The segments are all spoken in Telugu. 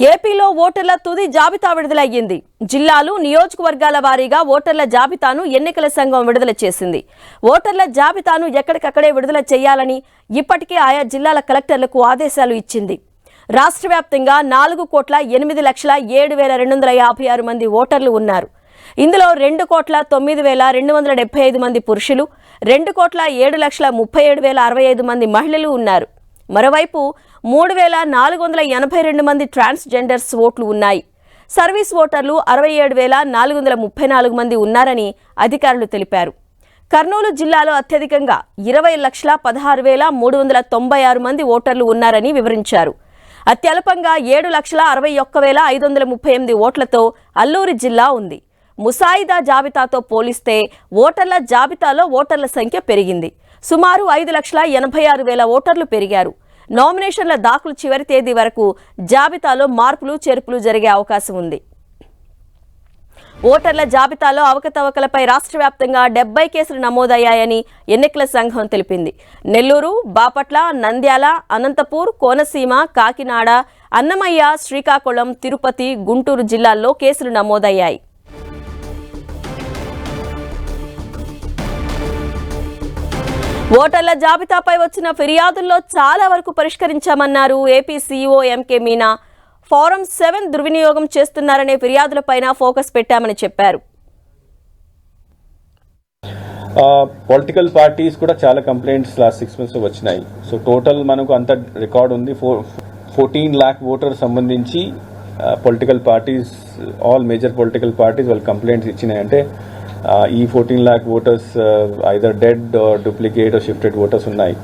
ఏపీలో ఓటర్ల తుది జాబితా విడుదలయ్యింది. జిల్లాలు నియోజకవర్గాల వారీగా ఓటర్ల జాబితాను ఎన్నికల సంఘం విడుదల చేసింది. ఓటర్ల జాబితాను ఎక్కడికక్కడే విడుదల చేయాలని ఇప్పటికే ఆయా జిల్లాల కలెక్టర్లకు ఆదేశాలు ఇచ్చింది. రాష్ట్ర వ్యాప్తంగా నాలుగు కోట్ల ఎనిమిది లక్షల ఏడు వేల రెండు వందల యాభై ఆరు మంది ఓటర్లు ఉన్నారు. ఇందులో రెండు కోట్ల తొమ్మిది వేల రెండు వందల డెబ్బై ఐదు మంది పురుషులు రెండు కోట్ల ఏడు లక్షల ముప్పై ఏడు వేల అరవై ఐదు మంది మహిళలు ఉన్నారు. మరోవైపు మూడు వేల నాలుగు వందల ఎనభై రెండు మంది ట్రాన్స్జెండర్స్ ఓట్లు ఉన్నాయి. సర్వీస్ ఓటర్లు అరవై ఏడు వేల నాలుగు వందల ముప్పై నాలుగు మంది ఉన్నారని అధికారులు తెలిపారు. కర్నూలు జిల్లాలో అత్యధికంగా ఇరవై లక్షల పదహారు వేల మూడు వందల తొంభై ఆరు మంది ఓటర్లు ఉన్నారని వివరించారు. అత్యల్పంగా ఏడు లక్షల అరవై ఒక్క వేల ఐదు వందల ముప్పై ఎనిమిది ఓట్లతో అల్లూరి జిల్లా ఉంది. ముసాయిదా జాబితాతో పోలిస్తే ఓటర్ల జాబితాలో ఓటర్ల సంఖ్య పెరిగింది. సుమారు ఐదు లక్షల ఎనభై ఆరు వేల ఓటర్లు పెరిగారు. నామినేషన్ల దాఖలు చివరి తేదీ వరకు జాబితాలో మార్పులు చేర్పులు జరిగే అవకాశం ఉంది. ఓటర్ల జాబితాలో అవకతవకలపై రాష్ట్ర వ్యాప్తంగా డెబ్బై కేసులు నమోదయ్యాయని ఎన్నికల సంఘం తెలిపింది. నెల్లూరు బాపట్ల నంద్యాల అనంతపూర్ కోనసీమ కాకినాడ అన్నమయ్య శ్రీకాకుళం తిరుపతి గుంటూరు జిల్లాల్లో కేసులు నమోదయ్యాయి. ఓటర్ల జాబితాపై వచ్చిన ఫిర్యాదుల్లో చాలా వరకు పరిష్కరించామన్నారు AP CEO MK Meena. Form seven దుర్వినియోగం చేస్తున్నారనే ఫిర్యాదులపైన ఫోకస్ పెట్టామని చెప్పారు. పొలిటికల్ పార్టీస్ కూడా చాలా కంప్లైంట్స్ లాస్ట్ సిక్స్ మంత్స్ వచ్చినాయి. సో టోటల్ మనకు అంత రికార్డ్ ఉంది. ఫోర్ ఫోర్టీన్ ల్యాక్ ఓటర్ సంబంధించి political parties all major political parties వాళ్ళు కంప్లైంట్స్ ఇచ్చినాయంటే అంటే ఈ fourteen lakh voters either dead duplicate shifted voters ఉన్నాయి.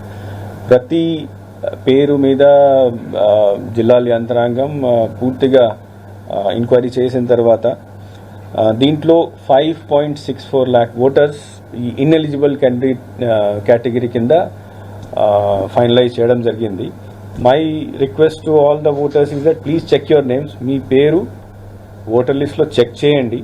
ప్రతి పేరు మీద జిల్లాల యంత్రాంగం పూర్తిగా ఎంక్వైరీ చేసిన తర్వాత దీంట్లో five point six four lakh voters ఈ ఇన్ఎలిజిబుల్ క్యాండిడేట్ కేటగిరీ కింద ఫైనలైజ్ చేయడం జరిగింది. My request to all the voters is that please check your names మీ పేరు ఓటర్ లిస్ట్లో చెక్ చేయండి.